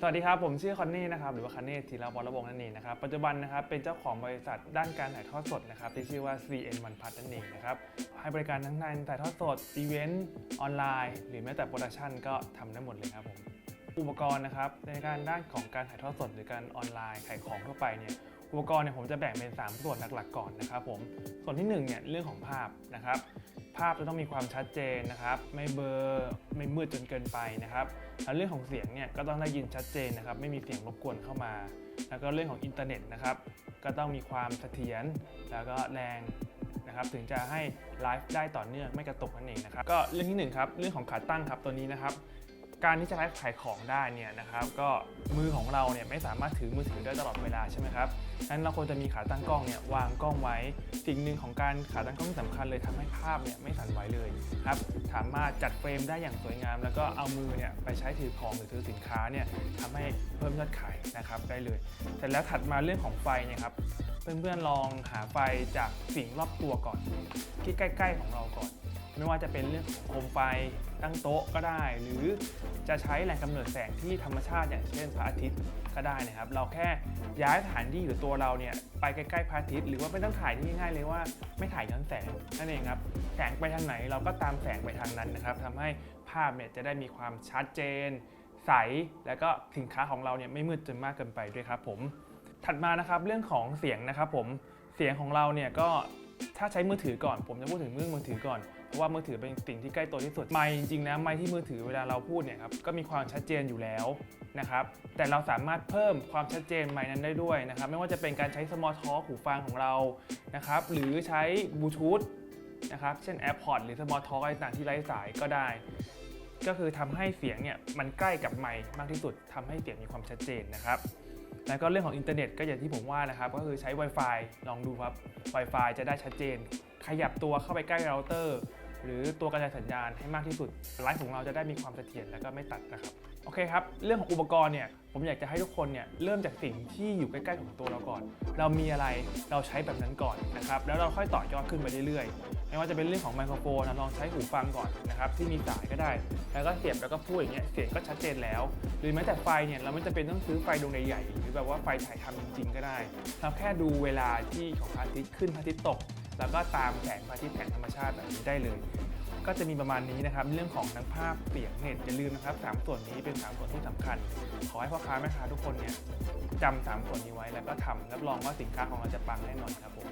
สวัสดีครับ ผมชื่อคอนเน่นะครับหรือว่าคอนเน่ธีรวรวงศ์นั่นเองนะครับปัจจุบันนะครับเป็นเจ้าของบริษัทด้านการถ่ายทอดสดนะครับที่ชื่อว่า CN วันพัฒนั่นเองนะครับให้บริการทั้งในถ่ายทอดสดอีเวนต์ออนไลน์ หรือแม้แต่โปรดักชันก็ทำได้หมดเลยครับผมอุปกรณ์นะครับในการด้านของการถ่ายทอดสดหรือการออนไลน์ขายของทั่วไปเนี่ย อุปกรณ์เนี่ยผมจะแบ่งเป็น 3 ส่วนหลักๆก่อนนะครับผมส่วนที่1เนี่ยเรื่องของภาพนะครับ ภาพจะต้องมีความชัดเจนนะครับ ไม่เบลอร์ไม่มืดจนเกินไปนะครับแล้วเรื่องของเสียงเนี่ยก็ต้องได้ยินชัดเจนนะครับ ไม่มีเสียงรบกวนเข้ามา แล้วก็เรื่องของอินเทอร์เน็ตนะครับ ก็ต้องมีความเสถียรแล้วก็แรงนะครับถึงจะให้ไลฟ์ได้ต่อเนื่องไม่กระตุกนั่นเองนะครับก็เรื่องที่หนึ่งครับเรื่องของขาตั้งครับตัวนี้นะครับ การที่จะไลฟ์ขายของได้เนี่ยนะครับก็มือของเราเนี่ยไม่สามารถถือมือถือได้ตลอดเวลาใช่ไหมครับนั้นเราควรจะมีขาตั้งกล้องเนี่ยวางกล้องไว้ สิ่งหนึ่งของการขาตั้งกล้องที่สำคัญเลยทำให้ภาพเนี่ยไม่สั่นไหวเลยครับสามารถจัดเฟรมได้อย่างสวยงาม แล้วก็เอามือเนี่ยไปใช้ถือของหรือถือสินค้าเนี่ยทำให้เพิ่มยอดขายนะครับได้เลยเสร็จแล้วถัดมาเรื่องของไฟเนี่ยครับเพื่อนๆลองหาไฟจากสิ่งรอบตัวก่อนที่ใกล้ ๆ ของเราก่อน ไม่ว่าจะเป็นเรื่องโคมไฟตั้งโต๊ะก็ได้ หรือจะใช้แหล่งกำเนิดแสงที่ธรรมชาติอย่างเช่นพระอาทิตย์ก็ได้นะครับ เราแค่ย้ายสถานที่หรือตัวเราเนี่ยไปใกล้ๆพระอาทิตย์หรือว่าไม่ต้องถ่ายที่ง่ายๆเลยว่าไม่ถ่ายย้อนแสงนั่นเองครับแสงไปทางไหนเราก็ตามแสงไปทางนั้นนะครับทำให้ภาพเนี่ยจะได้มีความชัดเจน ใสแล้วก็สินค้าของเราเนี่ยไม่มืดจนมากเกินไปด้วยครับผมถัดมานะครับเรื่องของเสียงนะครับผมเสียงของเราเนี่ยก็ ถ้าใช้มือถือก่อน ผมจะพูดถึงเรื่องมือถือก่อน เพราะว่ามือถือเป็นสิ่งที่ใกล้ตัวที่สุด ไมค์จริงๆนะ ไมค์ที่มือถือเวลาเราพูดเนี่ยครับ ก็มีความชัดเจนอยู่แล้วนะครับ แต่เราสามารถเพิ่มความชัดเจนไมค์นั้นได้ด้วยนะครับ ไม่ว่าจะเป็นการใช้ small talk หูฟังของเรา นะครับ หรือใช้บลูทูธนะครับ เช่น AirPods หรือ small talk อะไรต่างๆที่ไร้สายก็ได้ ก็คือทำให้เสียงเนี่ยมันใกล้กับไมค์มากที่สุดทำให้เสียงมีความชัดเจนนะครับ แล้วก็เรื่องของอินเทอร์เน็ตก็อย่างที่ผมว่านะครับ ก็คือใช้ Wi-Fi ลองดูครับ Wi-Fi จะได้ชัดเจน ขยับตัวเข้าไปใกล้เราเตอร์ หรือตัวกระจายสัญญาณให้มากที่สุดไลฟ์ของเราจะได้มีความเสถียรและก็ไม่ตัดนะครับโอเคครับ เรื่องของอุปกรณ์เนี่ย ผมอยากจะให้ทุกคนเนี่ยเริ่มจากสิ่งที่อยู่ใกล้ๆของตัวเราก่อน เรามีอะไรเราใช้แบบนั้นก่อนนะครับ แล้วเราค่อยต่อยอดขึ้นไปเรื่อยๆ ไม่ว่าจะเป็นเรื่องของไมโครโฟนนะลองใช้หูฟังก่อนนะครับที่มีสายก็ได้ แล้วก็เสียบแล้วก็พูดอย่างเงี้ยเสียงก็ชัดเจนแล้ว หรือแม้แต่ไฟเนี่ยเราไม่จำเป็นต้องซื้อไฟดวงใหญ่ๆหรือแบบว่าไฟถ่ายทำจริง ๆ ก็ได้เราแค่ดูเวลาที่ของพระอาทิตย์ขึ้นพระอาทิตย์ตก แล้วก็ตามแสงพระอาทิตย์แสงธรรมชาติแบบนี้ได้เลย ก็จะมีประมาณนี้นะครับ เรื่องของทั้งภาพเสียงเน็ตอย่าลืมนะครับสามส่วนนี้เป็นสามส่วนที่สำคัญ ขอให้พ่อค้าแม่ค้าทุกคนเนี่ยจำสามส่วนนี้ไว้แล้วก็ทำรับรองว่าสินค้าของเราจะปังแน่นอนครับผม